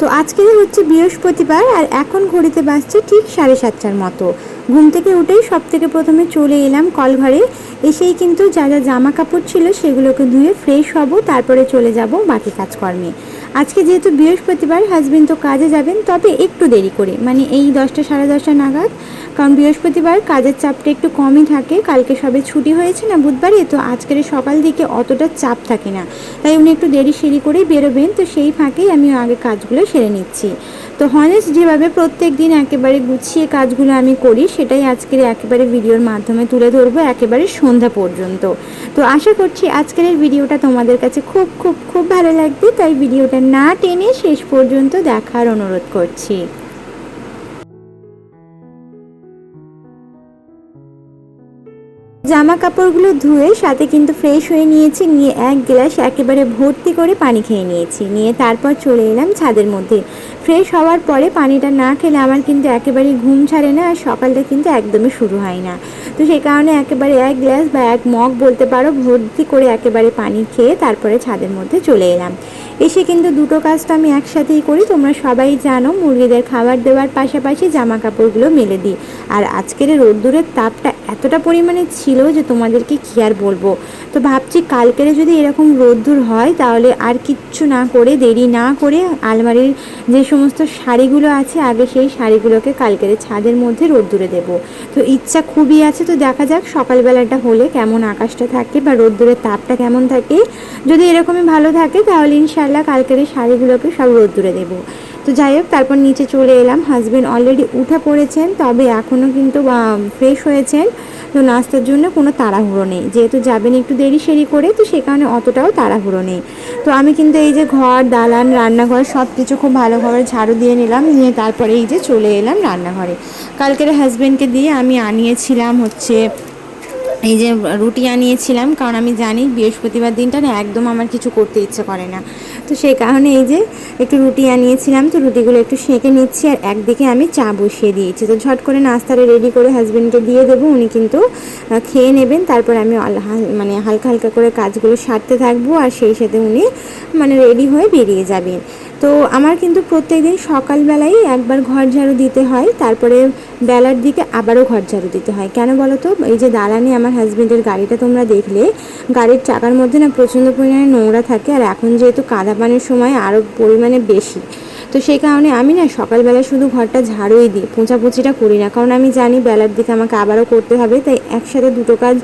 তো আজকে হচ্ছে বৃহস্পতিবার আর এখন ঘড়িতে বাজছে ঠিক সাড়ে সাতটার মতো। ঘুম থেকে উঠেই সব থেকে প্রথমে চলে এলাম কলঘরে। এসেই কিন্তু যা যা জামা কাপড় ছিল সেগুলোকে ধুয়ে ফ্রেশ হব, তারপরে চলে যাব বাকি কাজকর্মে। আজকে যেহেতু বৃহস্পতিবার হাজব্যান্ড তো কাজে যাবেন, তবে একটু দেরি করে। মানে এই দশটা সাড়ে দশটা নাগাদ, কারণ বৃহস্পতিবার কাজের চাপটা একটু কমই থাকে। কালকে সবে ছুটি হয়েছে না বুধবারে, তো আজকের সকাল দিকে অতটা চাপ থাকে না। তাই উনি একটু দেরি সেরি করেই বেরোবেন, তো সেই ফাঁকেই আমি আগে কাজগুলো সেরে নিচ্ছি। তো হনেস যেভাবে প্রত্যেক দিন একেবারে গুছিয়ে কাজগুলো আমি করি, সেটাই আজকের একেবারে ভিডিওর মাধ্যমে তুলে ধরবো, একেবারে সন্ধ্যা পর্যন্ত। তো আশা করছি আজকের এই ভিডিওটা তোমাদের কাছে খুব খুব খুব ভালো লাগবে, তাই ভিডিওটা না টেনে শেষ পর্যন্ত দেখার অনুরোধ করছি। জামা কাপড়গুলো ধুয়ে সাথে কিন্তু ফ্রেশ হয়ে নিয়েছি, নিয়ে এক গ্লাস একেবারে ভর্তি করে পানি খেয়ে নিয়েছি, নিয়ে তারপর চলে এলাম ছাদের মধ্যে। ফ্রেশ হওয়ার পরে পানিটা না খেলে আমার কিন্তু একেবারেই ঘুম ছাড়ে না আর সকালটা কিন্তু একদমই শুরু হয় না। তো সেই কারণে একেবারে এক গ্লাস বা এক মগ বলতে পারো ভর্তি করে একেবারে পানি খেয়ে তারপরে ছাদের মধ্যে চলে এলাম। এসে কিন্তু দুটো কাজ তো আমি একসাথেই করি, তোমরা সবাই জানো মুরগিদের খাবার দেওয়ার পাশাপাশি জামা কাপড়গুলো মেলে দিই। আর আজকের রোদ্দুরের তাপটা এতটা পরিমাণে ছিল যে তোমাদেরকে কী আর বলব। তো ভাবছি কালকের যদি এরকম রোদ্দুর হয় তাহলে আর কিচ্ছু না করে, দেরি না করে আলমারির যে সমস্ত শাড়িগুলো আছে, আগে সেই শাড়িগুলোকে কালকের ছাদের মধ্যে রোদ্দুরে দেব। তো ইচ্ছা খুবই আছে, তো দেখা যাক সকালবেলাটা হলে কেমন আকাশটা থাকে বা রোদ্দুরের তাপটা কেমন থাকে। যদি এরকমই ভালো থাকে তাহলে ইনশাল্লাহ কালকের শাড়িগুলোকে সব রোদ্দুরে দেবো। তো যাই হোক, তারপর নিচে চলে এলাম। হাজব্যান্ড অলরেডি উঠে পড়েছেন, তবে এখনও কিন্তু ফ্রেশ হয়েছেন। তো নাস্তার জন্য কোনো তাড়াহুড়ো নেই। যেহেতু যাবেন একটু দেরি সেরি করে, তো সে কারণে অতটাও তাড়াহুড়ো নেই। তো আমি কিন্তু এই যে ঘর, দালান, রান্নাঘর সব কিছু খুব ভালোভাবে ঝাড়ু দিয়ে নিলাম। নিয়ে তারপরে এই যে চলে এলাম রান্নাঘরে। কালকের হাজব্যান্ডকে দিয়ে আমি আনিয়েছিলাম হচ্ছে এই যে রুটি আনিয়েছিলাম, কারণ আমি জানি বৃহস্পতিবার দিনটা না একদম আমার কিছু করতে ইচ্ছে করে না। তো সেই কারণে এই যে একটু রুটি আনিয়েছিলাম, তো রুটিগুলো একটু সেঁকে নিচ্ছি আর একদিকে আমি চা বসিয়ে দিয়েছি। তো ঝট করে নাস্তাটা রেডি করে হাজব্যান্ডকে দিয়ে দেবো, উনি কিন্তু খেয়ে নেবেন। তারপর আমি মানে হালকা হালকা করে কাজগুলো সারতে থাকব আর সেই সাথে উনি মানে রেডি হয়ে বেরিয়ে যাবেন। তো আমার কিন্তু প্রত্যেক দিন সকালবেলাই একবার ঘর ঝাড়ু দিতে হয়, তারপরে বেলার দিকে আবারও ঘর ঝাড়ু দিতে হয়। কেন বলো তো? এই যে দালানে আমার হাজব্যান্ডের গাড়িটা তোমরা দেখলে, গাড়ির চাকার মধ্যে না প্রচণ্ড পরিমাণে নোংরা থাকে, আর এখন যেহেতু কাদা পানির সময় আরও পরিমাণে বেশি। তো সেই কারণে আমি না সকালবেলা শুধু ঘরটা ঝাড়ুই দিই, পোঁচাপুচিটা করি না। কারণ আমি জানি বেলার দিকে আমাকে আবারও করতে হবে, তাই একসাথে দুটো কাজ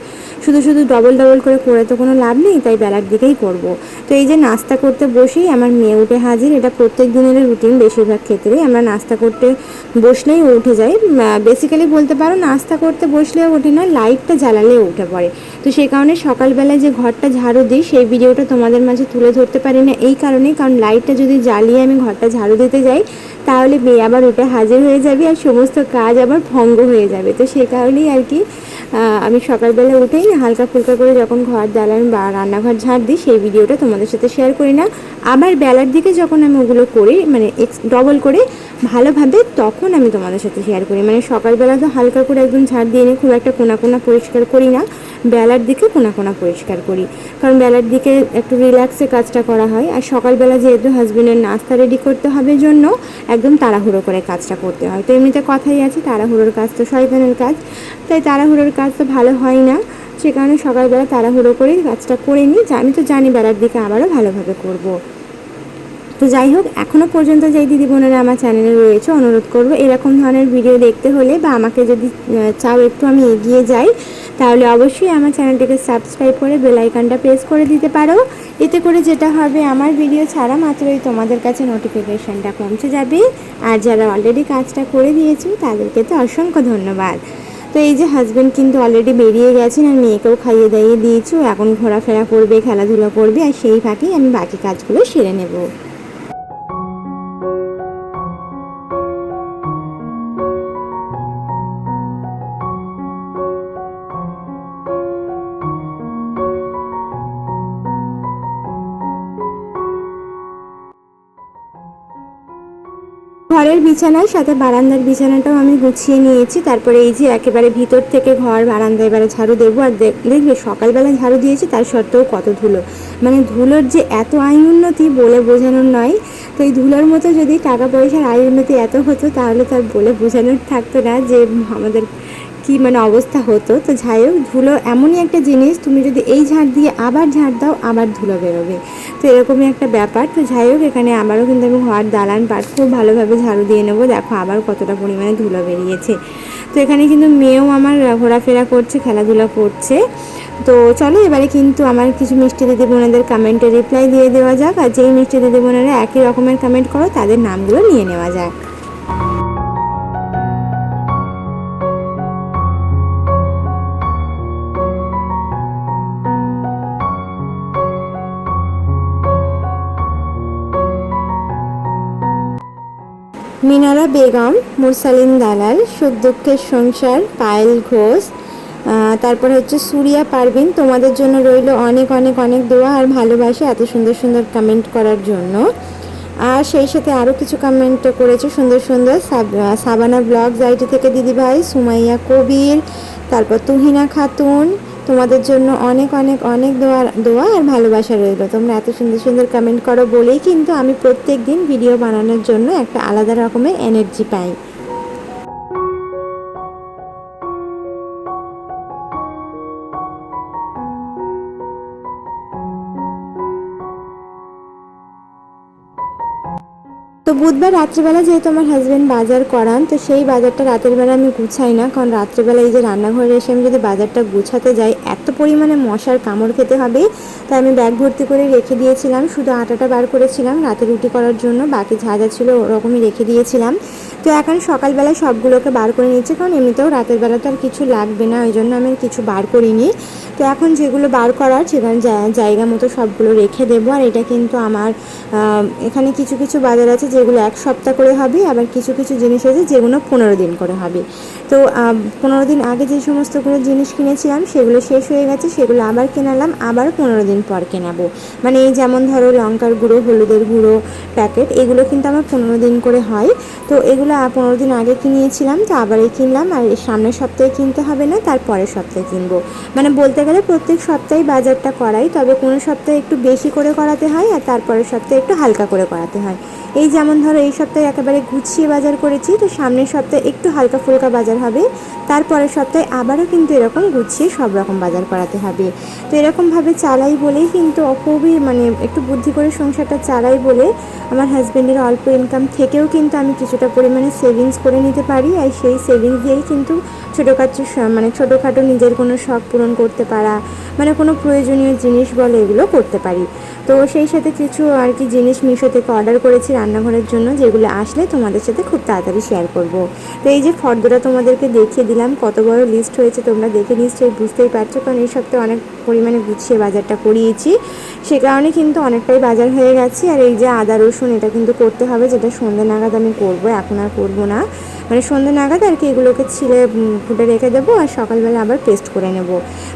শুধু শুধু ডবল ডবল করে করে তো কোনো লাভ নেই, তাই বেলার দিকেই করব। তো এই যে নাস্তা করতে বসেই আমার মেয়ে উঠে হাজির, এটা প্রত্যেক দিনের রুটিন বেশিরভাগ ক্ষেত্রেই। আমরা নাস্তা করতে বসলেই উঠে যাই বেসিক্যালি বলতে পারো নাস্তা করতে বসলেও ওঠে না লাইটটা জ্বালালেও উঠে পড়ে। তো সেই কারণে সকালবেলায় যে ঘরটা ঝাড়ু দিই, সেই ভিডিওটা তোমাদের মাঝে তুলে ধরতে পারি না, এই কারণেই। কারণ লাইটটা যদি জ্বালিয়ে আমি ঘরটা ঝাড়ু দিতে যাই, তাহলে মেয়ে আবার উঠে হাজির হয়ে যাবে আর সমস্ত কাজ আবার ভঙ্গ হয়ে যাবে। তো সে কারণেই আর কি আমি সকালবেলা উঠেই হালকা ফুলকা করে যখন ঘর, দালান বা রান্নাঘর ঝাড় দিই, সেই ভিডিওটা তোমাদের সাথে শেয়ার করি না। আবার বেলার দিকে যখন আমি ওগুলো করি মানে এক্স ডবল করে ভালোভাবে তখন আমি তোমাদের সাথে শেয়ার করি। মানে সকালবেলা তো হালকা করে একদম ঝাড় দিয়ে নিয়ে খুব একটা কোনা কোনা পরিষ্কার করি না। বেলার দিকে কোনা কোনা পরিষ্কার করি। কারণ বেলার দিকে একটু রিল্যাক্সে কাজটা করা হয়। আর সকালবেলা যেহেতু হাজব্যান্ডের নাস্তা রেডি করতে হবে জন্য, একদম তাড়াহুড়ো করে কাজটা করতে হয়। তো এমনিতে কথাই আছে, তাড়াহুড়োর কাজ তো শয়তানের কাজ। তাই তাড়াহুড়োর কাজ তো ভালো হয় না। সে কারণে সকালবেলা তাড়াহুড়ো করে কাজটা করে নিই। আমি তো জানি বেলার দিকে আবারও ভালোভাবে করব। তো যাই হোক এখনও পর্যন্ত যেই দিদি বোনেরা আমার চ্যানেলে রয়েছে, অনুরোধ করব এরকম ধরনের ভিডিও দেখতে হলে বা আমাকে যদি চাও একটু আমি এগিয়ে যাই, তাহলে অবশ্যই আমার চ্যানেলটিকে সাবস্ক্রাইব করে বেলাইকানটা প্রেস করে দিতে পারো। এতে করে যেটা হবে, আমার ভিডিও ছাড়া মাত্রই তোমাদের কাছে নোটিফিকেশানটা পৌঁছে যাবে। আর যারা অলরেডি কাজটা করে দিয়েছ তাদেরকে তো অসংখ্য ধন্যবাদ। তো এই যে হাজব্যান্ড কিন্তু অলরেডি বেরিয়ে গেছেন আর মেয়েকেও খাইয়ে দাইয়ে দিয়েছ, এখন ঘোরাফেরা করবে, খেলাধুলা করবে, আর সেই ফাঁকেই আমি বাকি কাজগুলো সেরে নেব। ঘরের বিছানার সাথে বারান্দার বিছানাটাও আমি গুছিয়ে নিয়েছি। তারপরে এই যে একেবারে ভিতর থেকে ঘর, বারান্দা, এবারে ঝাড়ু দেবো। আর দেখ- দেখবে সকালবেলা ঝাড়ু দিয়েছি, তার সত্ত্বেও কত ধুলো। মানে ধুলোর যে এত আয় উন্নতি বলে বোঝানোর নয়, তো এই ধুলোর মতো যদি টাকা পয়সার আয় উন্নতি এত হতো, তাহলে তার বলে বোঝানোর থাকতো না যে আমাদের কি মানে অবস্থা হতো? তো যাই হোক, ধুলো এমনই একটা জিনিস, তুমি যদি এই ঝাড় দিয়ে আবার ঝাড় দাও, আবার ধুলো বেরোবে। তো এরকমই একটা ব্যাপার। তো যাই হোক, এখানে আবারও কিন্তু আমি ঘর, দালান, পাট খুব ভালোভাবে ঝাড়ু দিয়ে নেব। দেখো, আবার কতটা পরিমাণে ধুলো বেরিয়েছে। তো এখানে কিন্তু মেয়েও আমার ঘোরাফেরা করছে, খেলাধুলা করছে। তো চলো, এবারে কিন্তু আমার কিছু মিষ্টি দিদি বোনেদের কমেন্টে রিপ্লাই দিয়ে দেওয়া যাক। আর যেই মিষ্টি দিদি বোনেরা একই রকমের কমেন্ট করো, তাদের নামগুলো নিয়ে নেওয়া যাক। মিনারা বেগম, মুরসালিন দালাল সুখ দুঃখের সংসার, পায়েল ঘোষ তারপর হচ্ছে সুরিয়া পারভিন। তোমাদের জন্য রইল অনেক অনেক অনেক দোয়া আর ভালোবাসা এত সুন্দর সুন্দর কমেন্ট করার জন্য। আর সেই সাথে আরও কিছু কমেন্ট করেছে সুন্দর সুন্দর সাব- সাবানা ব্লগস আইটি থেকে দিদিভাই, সুমাইয়া কবির, তারপর তুহিনা খাতুন তোমাদের জন্য অনেক অনেক অনেক দোয়া দোয়া আর ভালোবাসা রইল। তোমরা এত সুন্দর সুন্দর কমেন্ট করো বলেই কিন্তু আমি প্রত্যেক দিন ভিডিও বানানোর জন্য একটা আলাদা রকমের এনার্জি পাই। বুধবার রাত্রিবেলা যেহেতু আমার হাজব্যান্ড বাজার করান, তো সেই বাজারটা রাতের বেলা আমি গুছাই না। কারণ রাত্রিবেলা এই যে রান্নাঘরে এসে আমি যদি বাজারটা গুছাতে যাই, এত পরিমাণে মশার কামড় খেতে হবে। তাই আমি ব্যাগ ভর্তি করে রেখে দিয়েছিলাম। শুধু আটাটা বার করেছিলাম রাতে রুটি করার জন্য। বাকি যা যা ছিল ওরকমই রেখে দিয়েছিলাম। তো এখন সকালবেলা সবগুলোকে বার করে নিচ্ছি কারণ এমনিতেও রাতের বেলা তো আর কিছু লাগবে না, ওই জন্য আমি কিছু বার করিনি। তো এখন যেগুলো বার করার, সেখানে জায়গা মতো সবগুলো রেখে দেবো, আর এটা কিন্তু আমার এখানে কিছু কিছু বাজার আছে যেগুলো এক সপ্তাহ করে হবে, আবার কিছু কিছু জিনিস আছে যেগুলো পনেরো দিন করে হবে। তো পনেরো দিন আগে যে সমস্তগুলো জিনিস কিনেছিলাম, সেগুলো শেষ হয়ে গেছে, সেগুলো আবার কেনালাম, আবার পনেরো দিন পর কেনাবো। মানে এই যেমন ধরো লঙ্কার গুঁড়ো, হলুদের গুঁড়ো প্যাকেট এগুলো কিন্তু আমার পনেরো দিন করে হয়। তো এগুলো পনেরো দিন আগে কিনিয়েছিলাম, তো আবারই কিনলাম। আর সামনের সপ্তাহে কিনতে হবে না, তার পরের সপ্তাহে কিনবো। মানে বলতে গেলে প্রত্যেক সপ্তাহে বাজারটা করাই, তবে কোনো সপ্তাহে একটু বেশি করে করাতে হয় আর তারপরের সপ্তাহে একটু হালকা করে করাতে হয়। এই যেমন ধরো, এই সপ্তাহে একেবারে গুছিয়ে বাজার করেছি, তো সামনের সপ্তাহে একটু হালকা ফুলকা বাজার হবে তারপরের সপ্তাহে আবারও কিন্তু এরকম গুছিয়ে সব রকম বাজার করাতে হবে। তো এরকমভাবে চালাই বলেই কিন্তু খুবই মানে একটু বুদ্ধি করে সংসারটা চালাই বলে আমার হাজব্যান্ডের অল্প ইনকাম থেকেও কিন্তু আমি কিছুটা পরিমাণে সেভিংস করে নিতে পারি আর সেই সেভিংস দিয়েই কিন্তু ছোটোখাটো মানে ছোটোখাটো নিজের কোনো শখ পূরণ করতে পারা মানে কোনো প্রয়োজনীয় জিনিস বলে এগুলো করতে পারি। তো সেই সাথে কিছু আর কি জিনিস মিশো থেকে অর্ডার করেছি রান্নাঘরের জন্য, যেগুলো আসলে তোমাদের সাথে খুব তাড়াতাড়ি শেয়ার করব। তো এই যে ফর্দটা তোমাদেরকে দেখিয়ে দিলাম, কত বড় লিস্ট হয়েছে তোমরা দেখে নিশ্চয়ই বুঝতেই পারছ, কারণ এই সপ্তাহে অনেক পরিমাণে গুছিয়ে বাজারটা করিয়েছি। সে কারণে কিন্তু অনেকটাই বাজার হয়ে গেছে, আর এই যে আদা রসুন এটা কিন্তু করতে হবে, যেটা সন্ধ্যে নাগাদ আমি করব, এখন আর করব না। মানে সন্ধ্যে নাগাদ আর কি এগুলোকে উম, ফুটে রেখে দেবো আর সকালবেলা আবার পেস্ট করে নেব।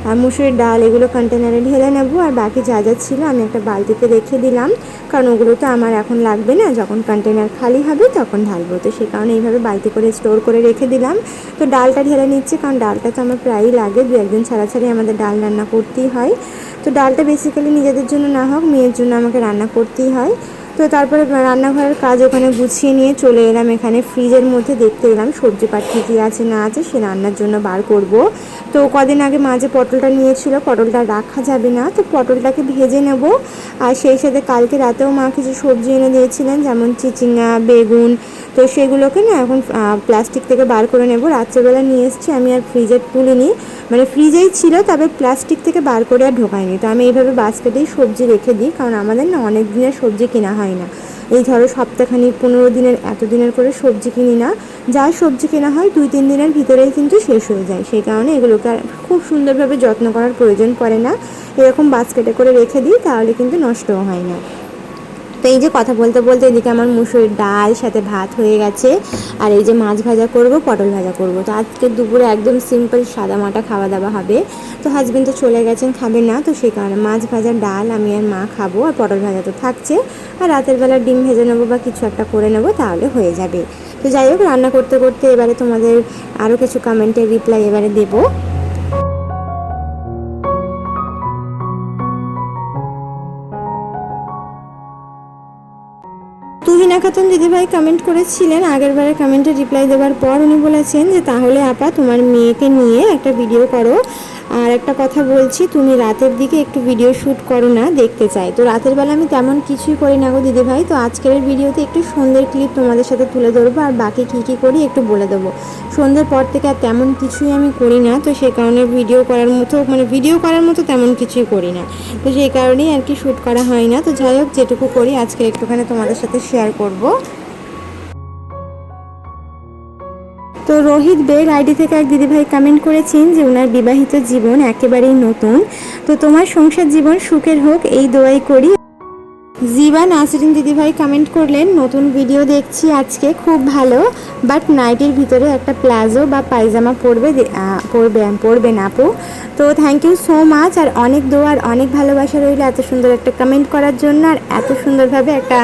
আর মুসুরির ডাল এগুলো কন্টেনারে ঢেলে নেব আর বাকি যা যা ছিল আমি একটা বালতিতে রেখে দিলাম। কারণ ওগুলো তো আমার এখন লাগবে না যখন কন্টেনার খালি হবে তখন ঢালবো। তো সে কারণে এইভাবে বালতি করে স্টোর করে রেখে দিলাম। তো ডালটা ঢেলে নিচ্ছি কারণ ডালটা তো আমার প্রায়ই লাগে দু একদিন ছাড়া ছাড়াই আমাদের ডাল রান্না করতেই হয়। তো ডালটা বেসিক্যালি নিজেদের জন্য না হোক মেয়ের জন্য আমাকে রান্না করতেই হয়। তো তারপরে রান্নাঘরের কাজ ওখানে গুছিয়ে নিয়ে চলে এলাম। এখানে ফ্রিজের মধ্যে দেখতে এলাম সবজি কী কী আছে, না আছে, সে রান্নার জন্য বার করব। তো কদিন আগে মাঝে পটলটা নিয়েছিল, পটলটা রাখা যাবে না, তো পটলটাকে ভেজে নেব। আর সেই সাথে কালকে রাতেও মা কিছু সবজি এনে দিয়েছিলেন, যেমন চিচিঙ্গা, বেগুন, তো সেগুলোকে না এখন প্লাস্টিক থেকে বার করে নেব। রাত্রেবেলা নিয়ে এসেছি, আমি আর ফ্রিজে তুলিনি। মানে ফ্রিজেই ছিল, তবে প্লাস্টিক থেকে বার করে আর ঢোকায়নি তো আমি এইভাবে বাস্কেটেই সবজি রেখে দিই, কারণ আমাদের না অনেক দিনের সবজি কেনা হয় না। এই ধরো সপ্তাহখানি, পনেরো দিনের, এত দিনের করে সবজি কিনি না। যা সবজি কেনা হয়, দুই, তিন দিনের ভিতরেই কিন্তু শেষ হয়ে যায়। সেই কারণে এগুলোকে আর খুব সুন্দরভাবে যত্ন করার প্রয়োজন পড়ে না। এরকম বাস্কেটে করে রেখে দিই, তাহলে কিন্তু নষ্টও হয় না। তো এই যে কথা বলতে বলতে এদিকে আমার মুসুরির ডাল, সাথে ভাত হয়ে গেছে। আর এই যে মাছ ভাজা করব, পটল ভাজা করব। তো আজকে দুপুরে একদম সিম্পল সাদা মাটা খাওয়া দাওয়া হবে। তো হাজবেন্ড তো চলে গেছেন, খাবে না। তো সেই কারণে মাছ ভাজা, ডাল আমি আর মা খাব আর পটল ভাজা তো থাকছে। আর রাতের বেলা ডিম ভেজে নেব বা কিছু একটা করে নেব তাহলে হয়ে যাবে। তো যাই হোক, রান্না করতে করতে এবারে তোমাদের আরও কিছু কমেন্টের রিপ্লাই এবারে দেবো। তুহিনা খাতুন দিদিভাই কমেন্ট করেছিলেন আগের বারে কমেন্টে রিপ্লাই দেওয়ার পর উনি বলেছেন যে, তাহলে আপা, তোমার মেয়েকে নিয়ে একটা ভিডিও করো আর একটা কথা বলছি, তুমি রাতের দিকে একটু ভিডিও শ্যুট করো না, দেখতে চাই। তো রাতের বেলা আমি তেমন কিছুই করি না গো দিদিভাই। তো আজকের ভিডিওতে একটু সন্ধ্যের ক্লিপ তোমাদের সাথে তুলে ধরবো আর বাকি কী কী করি একটু বলে দেবো। সন্ধ্যের পর থেকে আর তেমন কিছুই আমি করি না, তো সেই কারণে ভিডিও করার মতো মানে ভিডিও করার মতো তেমন কিছুই করি না। তো সেই কারণেই আর কি শ্যুট করা হয় না। তো যাই হোক, যেটুকু করি আজকে একটুখানি তোমাদের সাথে শেয়ার করব। তো রোহিত বেগ আইডি থেকে এক দিদিভাই কমেন্ট করেছেন যে ওনার বিবাহিত জীবন একেবারেই নতুন। তো তোমার সংসার জীবন সুখের হোক, এই দোয়াই করি। জিবা নাসরিন দিদিভাই কমেন্ট করলেন, নতুন ভিডিও দেখছি আজকে, খুব ভালো বাট নাইটির ভিতরে একটা প্লাজো বা পায়জামা পরবে পরবে পরবেন আপু। তো থ্যাংক ইউ সো মাচ আর অনেক দোয়ার অনেক ভালোবাসা রইল এত সুন্দর একটা কমেন্ট করার জন্য, আর এত সুন্দরভাবে একটা,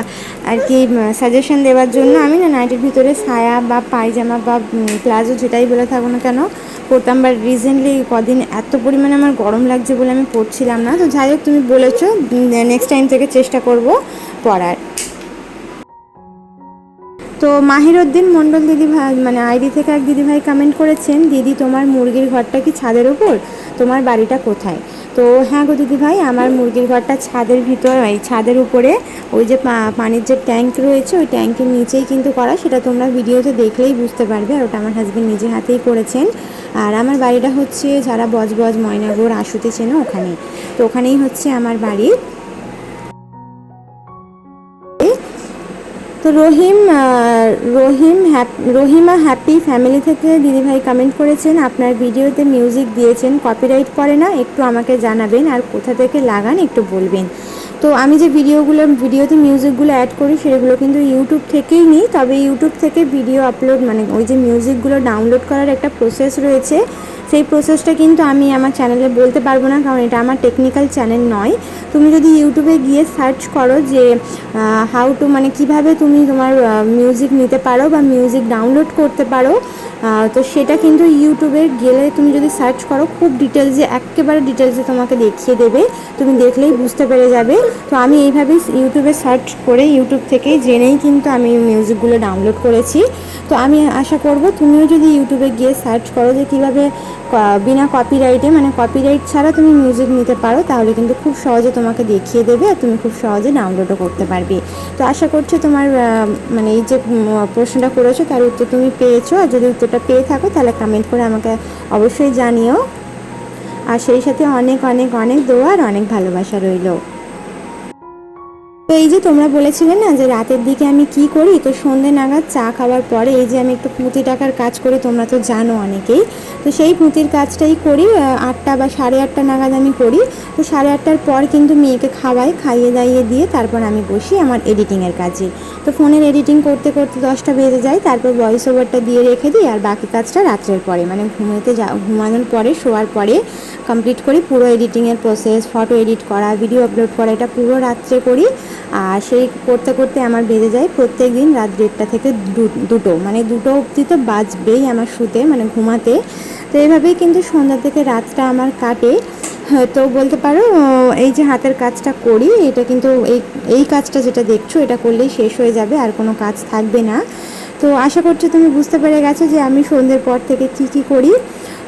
আর কি সাজেশন দেওয়ার জন্য আমি না নাইটির ভিতরে সায়া বা পায়জামা বা প্লাজো যেটাই বলে থাকো না কেন, পরতাম। বাট রিসেন্টলি কদিন এত পরিমাণে আমার গরম লাগছে বলে আমি পড়ছিলাম না। তো যাই হোক, তুমি বলেছ নেক্সট টাইম থেকে চেষ্টা করব পড়ার। তো মাহিরুদ্দিন মণ্ডল দিদি ভাই মানে আইডি থেকে এক দিদি ভাই কমেন্ট করেছেন, দিদি, তোমার মুরগির ঘরটা কি ছাদের ওপর? তোমার বাড়িটা কোথায়? তো হ্যাঁ গো দিদি ভাই, আমার মুরগির ঘরটা ছাদের ভিতর, এই ছাদের উপরে ওই যে পানির যে ট্যাঙ্ক রয়েছে, ওই ট্যাঙ্কের নিচেই কিন্তু করা। সেটা তোমরা ভিডিওতে দেখলেই বুঝতে পারবে, আর ওটা আমার হাজব্যান্ড নিজে হাতেই করেছেন। আর আমার বাড়িটা হচ্ছে যারা বজবজ ময়নাগর আশুতে চেনো ওখানে। তো ওখানেই হচ্ছে আমার বাড়ি। তো রহিম রহিম রহিমা হ্যাপি ফ্যামিলি থেকে দিদিভাই কমেন্ট করেছেন, আপনার ভিডিওতে মিউজিক দিয়েছেন কপিরাইট করে না, একটু আমাকে জানাবেন আর কোথা থেকে লাগান একটু বলবেন। তো আমি যে ভিডিওগুলো, ভিডিওতে মিউজিকগুলো অ্যাড করি, সেগুলো কিন্তু ইউটিউব থেকেই নিই, তবে ইউটিউব থেকে ভিডিও আপলোড মানে ওই যে মিউজিকগুলো ডাউনলোড করার একটা প্রসেস রয়েছে। সেই প্রসেসটা কিন্তু আমি আমার চ্যানেলে বলতে পারব না, কারণ এটা আমার টেকনিক্যাল চ্যানেল নয়। তুমি যদি ইউটিউবে গিয়ে সার্চ করো যে হাউ টু মানে কীভাবে তুমি তোমার মিউজিক নিতে পারো বা মিউজিক ডাউনলোড করতে পারো তো সেটা কিন্তু ইউটিউবে গেলে তুমি যদি সার্চ করো, খুব ডিটেলসে একেবারে ডিটেলসে তোমাকে দেখিয়ে দেবে। তুমি দেখলেই বুঝতে পেরে যাবে। তো আমি এইভাবেই ইউটিউবে সার্চ করে ইউটিউব থেকেই জেনেই কিন্তু আমি মিউজিকগুলো ডাউনলোড করেছি। তো আমি আশা করব তুমিও যদি ইউটিউবে গিয়ে সার্চ করো যে কীভাবে বিনা কপিরাইটে মানে কপিরাইট ছাড়া তুমি মিউজিক নিতে পারো, তাহলে কিন্তু খুব সহজে তোমাকে দেখিয়ে দেবে আর তুমি খুব সহজে ডাউনলোডও করতে পারবে। তো আশা করছি তোমার মানে এই যে প্রশ্নটা করেছ, তার উত্তর তুমি পেয়েছ, আর যদি উত্তরটা পেয়ে থাকো, তাহলে কমেন্ট করে আমাকে অবশ্যই জানিও। আর সেই সাথে অনেক অনেক অনেক দোয়া আর অনেক ভালোবাসা রইল। তো এই যে তোমরা বলেছিলে না যে রাতের দিকে আমি কি করি? তো সন্ধে নাগাদ চা খাওয়ার পরে এই যে আমি একটু পুঁতি টাকার কাজ করি, তোমরা তো জানো অনেকেই। তো সেই পুঁতির কাজটাই করি আটটা বা সাড়ে আটটা নাগাদ আমি করি। তো সাড়ে আটটার পর কিন্তু মেয়েকে খাওয়াই, খাইয়ে দাইয়ে দিয়ে তারপর আমি বসি আমার এডিটিংয়ের কাজে। তো ফোনের এডিটিং করতে করতে দশটা বেজে যায়, তারপর ভয়েস ওভারটা দিয়ে রেখে দিই আর বাকি কাজটা রাত্রের পরে। মানে ঘুমোতে যা, ঘুমানোর পরে, শোয়ার পরে কমপ্লিট করি। পুরো এডিটিংয়ের প্রসেস ফটো এডিট করা ভিডিও আপলোড করা, এটা পুরো রাত্রে করি। আর সেই করতে করতে আমার বেজে যায় প্রত্যেক দিন রাত দেড়টা থেকে দুটো। মানে দুটো অবধি তো বাজবেই আমার শুতে মানে ঘুমাতে। তো এইভাবেই কিন্তু সন্ধ্যা থেকে রাতটা আমার কাটে। হ্যাঁ, তো বলতে পারো এই যে হাতের কাজটা করি এটা কিন্তু এই এই কাজটা যেটা দেখছ এটা করলেই শেষ হয়ে যাবে আর কোনো কাজ থাকবে না। তো আশা করছি তুমি বুঝতে পেরে গেছো যে আমি সন্ধ্যের পর থেকে কী কী করি।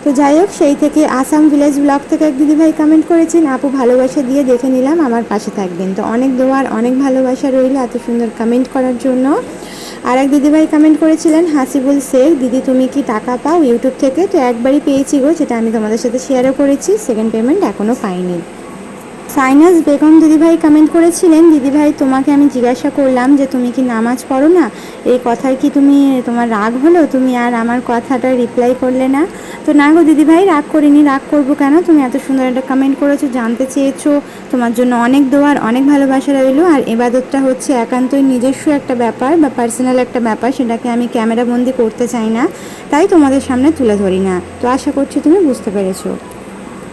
তো যাই হোক, সেই থেকে আসাম ভিলেজ ব্লগ থেকে এক দিদিভাই কমেন্ট করেছেন, আপু ভালোবাসা দিয়ে দেখে নিলাম, আমার পাশে থাকবেন। তো অনেক দোয়ার অনেক ভালোবাসা রইল এত সুন্দর কমেন্ট করার জন্য। আর এক দিদিভাই কমেন্ট করেছিলেন, হাসিবুল শেখ, দিদি তুমি কি টাকা পাও ইউটিউব থেকে? তো একবারই পেয়েছি গো, যেটা আমি তোমাদের সাথে শেয়ারও করেছি সেকেন্ড পেমেন্ট এখনও পাইনি। সাইনাস বেগম দিদিভাই কমেন্ট করেছিলেন, দিদিভাই, তোমাকে আমি জিজ্ঞাসা করলাম যে তুমি কি নামাজ পড়ো না? এই কথায় কি তুমি, তোমার রাগ হলো? তুমি আর আমার কথাটা রিপ্লাই করলে না? তো না গো দিদিভাই, রাগ করিনি। রাগ করব কেন? তুমি এত সুন্দর একটা কমেন্ট করেছ, জানতে চেয়েছো। তোমার জন্য অনেক দোয়ার অনেক ভালোবাসা রইল। আর এবাদতটা হচ্ছে একান্তই নিজস্ব একটা ব্যাপার বা পার্সোনাল একটা ব্যাপার, সেটাকে আমি ক্যামেরাবন্দি করতে চাই না। তাই তোমাদের সামনে তুলে ধরি না। তো আশা করছি তুমি বুঝতে পেরেছ।